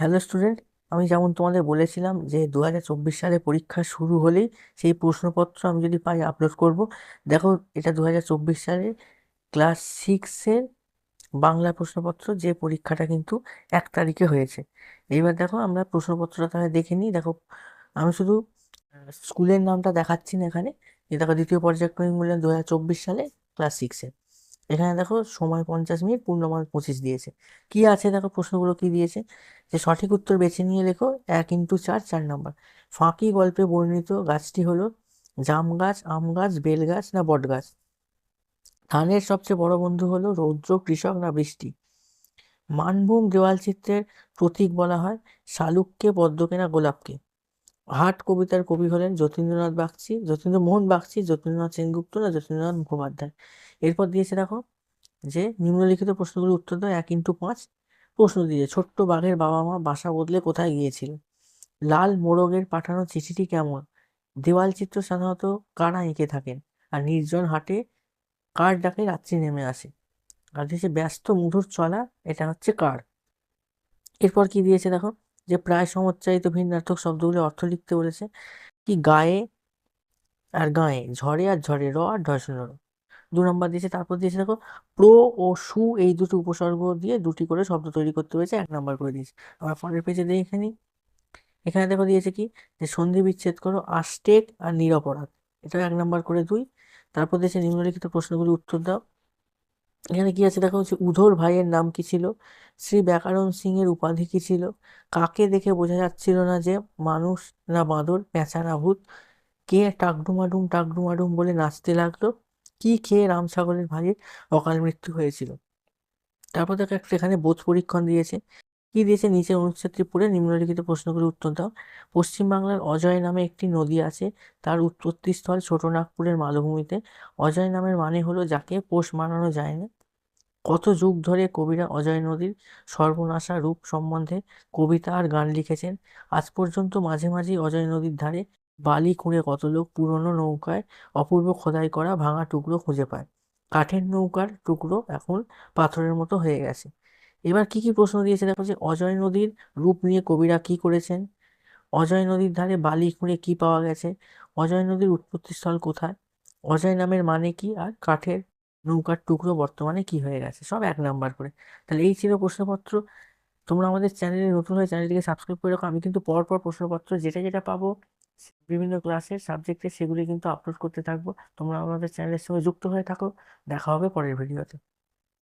Hello student আমি যেমন তোমাদের বলেছিলাম যে দু হাজার চব্বিশ সালে পরীক্ষা শুরু হলেই সেই প্রশ্নপত্র আমি যদি পাই আপলোড করব। দেখো, এটা দু হাজার চব্বিশ সালে ক্লাস সিক্সের বাংলা প্রশ্নপত্র, যে পরীক্ষাটা কিন্তু এক তারিখে হয়েছে। এইবার দেখো, আমরা প্রশ্নপত্রটা তাহলে দেখে নিই। দেখো, আমি শুধু স্কুলের নামটা দেখাচ্ছি না এখানে। যে দেখো, দ্বিতীয় পর্যায়ক্রমিক মূল্যায়ন দু হাজার চব্বিশ সালে ক্লাস সিক্সের এখানে দেখো সময় পঞ্চাশ মিনিট পূর্ণমান পঁচিশ দিয়েছে। কি আছে দেখো প্রশ্নগুলো কি দিয়েছে? যে সঠিক উত্তর বেছে নিয়ে লেখো, এক ইন্টু চার চার নম্বর। ফাঁকি গল্পে বর্ণিত গাছটি হলো জাম গাছ, আম গাছ, বেল গাছ না বট গাছ। ধানের সবচেয়ে বড় বন্ধু হলো রৌদ্র, কৃষক না বৃষ্টি। মানভূম দেওয়াল চিত্রের প্রতীক বলা হয়, শালুককে, পদ্মকে না গোলাপকে। হাট কবিতার কবি হলেন যতীন্দ্রনাথ বাগচি, যতীন্দ্রমোহন বাগচি, যতীন্দ্রনাথ সেনগুপ্ত না যতীন্দ্রনাথ মুখোপাধ্যায়। এরপর দিয়েছে দেখো যে, নিম্নলিখিত প্রশ্নগুলোর উত্তর দাও, এক ইন্টু পাঁচ। প্রশ্ন দিয়েছে ছোট্ট বাঘের বাবা মা বাসা বদলে কোথায় গিয়েছিল? লাল মোরগের পাঠানো চিঠিটি কেমন? দেওয়াল চিত্র সাধারণত কারা এঁকে থাকেন? আর নির্জন হাটে কার ডাকে রাত্রি নেমে আসে? আর দিয়েছে, ব্যস্ত মধুর চলা, এটা হচ্ছে কার? এরপর কি দিয়েছে দেখো? যে প্রায় সমচ্চারিত ভিন্নার্থক শব্দগুলি অর্থ লিখতে বলেছে। কি গায়ে আর গায়ে, ঝড়ে আর ঝড়ে, র আর ঢয় শূন্য, র। দু নম্বর দিয়েছে, তারপর দিয়েছে দেখো, প্রো ও সু এই দুটো উপসর্গ দিয়ে দুটি করে শব্দ তৈরি করতে হয়েছে, এক নম্বর করে দিয়েছে। আবার পরের পেজে দেখে নিই এখানে দেখো দিয়েছে কি? যে সন্ধি বিচ্ছেদ করো, আষ্টেক আর নিরপরাধ এটা এক নম্বর করে দুই। তারপর দিয়েছে নিম্নলিখিত প্রশ্নগুলির উত্তর দাও। এখানে কি আছে? দেখো, হচ্ছে উধোর ভাইয়ের নাম কি ছিল? শ্রী ব্যাকরণ সিং এর উপাধি কি ছিল? কাকে দেখে বোঝা যাচ্ছিল না যে মানুষ না বাঁদর, পেঁচা না ভূত? কে টাকডুমাডুম টাকডুমাডুম বলে নাচতে লাগল? কি খেয়ে রাম ছাগলের ভাইয়ের অকাল মৃত্যু হয়েছিল? তারপর দেখো, একটা এখানে বোধ পরীক্ষণ দিয়েছে। কি দিয়েছে? নিচের অনুচ্ছেদটি পড়ে নিম্নলিখিত প্রশ্নগুলোর উত্তর দাও। পশ্চিমবাংলার অজয় নামে একটি নদী আছে। তার উৎপত্তিস্থল ছোটনাগপুরের মালভূমিতে। অজয় নামের মানে হলো যাকে পোষ মানানো যায় না। কত যুগ ধরে কবিরা অজয় নদীর সর্বনাশা রূপ সম্বন্ধে কবিতা আর গান লিখেছেন। আজ পর্যন্ত মাঝে মাঝেই অজয় নদীর ধারে বালি খুঁড়ে কত লোক পুরনো নৌকায় অপূর্ব খোদাই করা ভাঙা টুকরো খুঁজে পায়। কাঠের নৌকার টুকরো এখন পাথরের মতো হয়ে গেছে। এবার কি কি প্রশ্ন দিয়েছে দেখো যে অজয় নদীর রূপ নিয়ে কবিরা কি করেছেন? অজয় নদীর ধারে বালি খুঁড়ে কি পাওয়া গেছে? অজয় নদীর উৎপত্তিস্থল কোথায়? অজয় নামের মানে কি আর কাঠের নৌকার টুকরো বর্তমানে কি হয়ে গেছে? সব এক নাম্বার করে। তাহলে এই ছিল প্রশ্নপত্র। তোমরা আমাদের চ্যানেলে নতুন হয়ে চ্যানেলটিকে সাবস্ক্রাইব করে রাখো। আমি কিন্তু পর পর প্রশ্নপত্র যেটা যেটা পাবো বিভিন্ন ক্লাসের সাবজেক্টে সেগুলি কিন্তু আপলোড করতে থাকব। তোমরা আমাদের চ্যানেলের সঙ্গে যুক্ত হয়ে থাকো। দেখা হবে পরের ভিডিওতে।